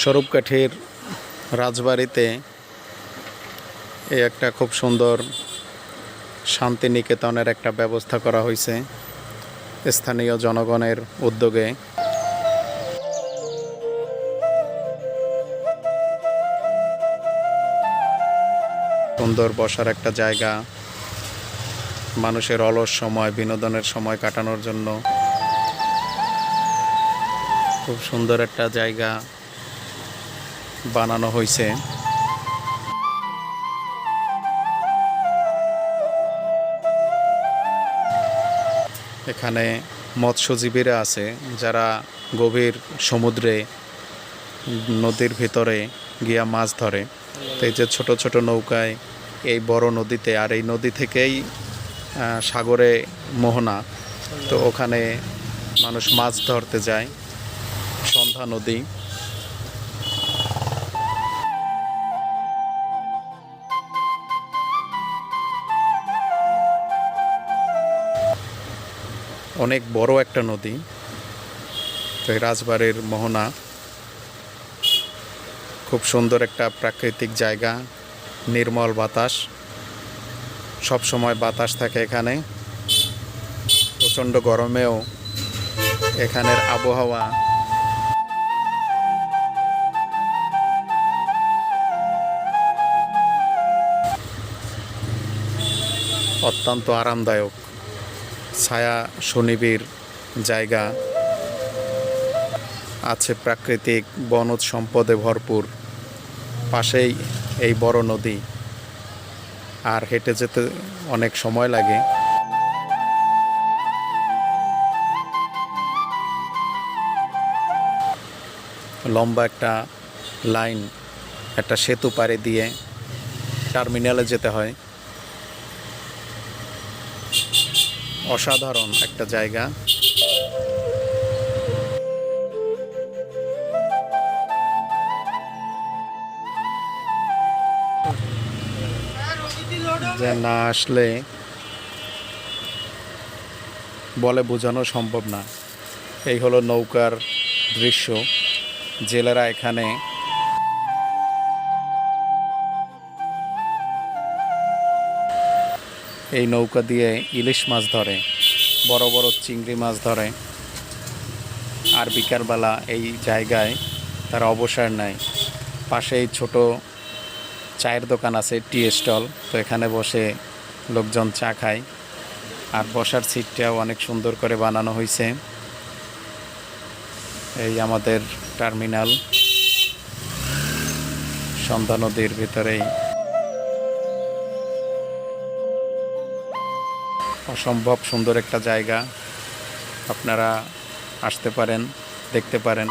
স্বরূপকাঠির রাজবাড়িতে এই একটা খুব সুন্দর শান্তিনিকেতনের একটা ব্যবস্থা করা হয়েছে স্থানীয় জনগণের উদ্যোগে। সুন্দর বসার একটা জায়গা, মানুষের অলস সময়, বিনোদনের সময় কাটানোর জন্য। খুব সুন্দর একটা জায়গা। বানানো হয়েছে। এখানে মৎস্যজীবীরা আছে, যারা গভীর সমুদ্রে, নদীর ভিতরে গিয়া মাছ ধরে। তো এই যে ছোট ছোট নৌকায় এই বড় নদীতে, আর এই নদী থেকেই সাগরে মোহনা। তো ওখানে মানুষ মাছ ধরতে যায়। সন্ধ্যা নদী। অনেক বড় একটা নদী তো এই রাজবাড়ির মোহনা। খুব সুন্দর একটা প্রাকৃতিক জায়গা, নির্মল বাতাস। সব সময় বাতাস থাকে এখানে। প্রচণ্ড গরমেও এখানের আবহাওয়া। অত্যন্ত আরামদায়ক। ছায়া সুনিবিড় জায়গা আছে প্রাকৃতিক বনজ সম্পদে ভরপুর। পাশেই এই বড় নদী। আর হেঁটে যেতে অনেক সময় লাগে। লম্বা একটা লাইন, একটা সেতু পাড়ে দিয়ে টার্মিনালে যেতে হয়। অসাধারণ একটা জায়গা। যে না আসলে বলে বোঝানো সম্ভব না। এই হলো নৌকার দৃশ্য। জেলেরা এখানে এই নৌকা দিয়ে ইলিশ মাছ ধরে, বড় বড় চিংড়ি মাছ ধরে। আর বিকালবেলা এই জায়গায় তারা অবসর নেয়। পাশেই ছোট চায়ের দোকান আছে, টি স্টল। তো এখানে বসে লোকজন চা খায়। আর বসার সিটটাও অনেক সুন্দর করে বানানো হয়েছে এই আমাদের টার্মিনাল। সন্ধ্যা নদীর ভিতরেই অসম্ভব সুন্দর একটা জায়গা। আপনারা আসতে পারেন দেখতে পারেন।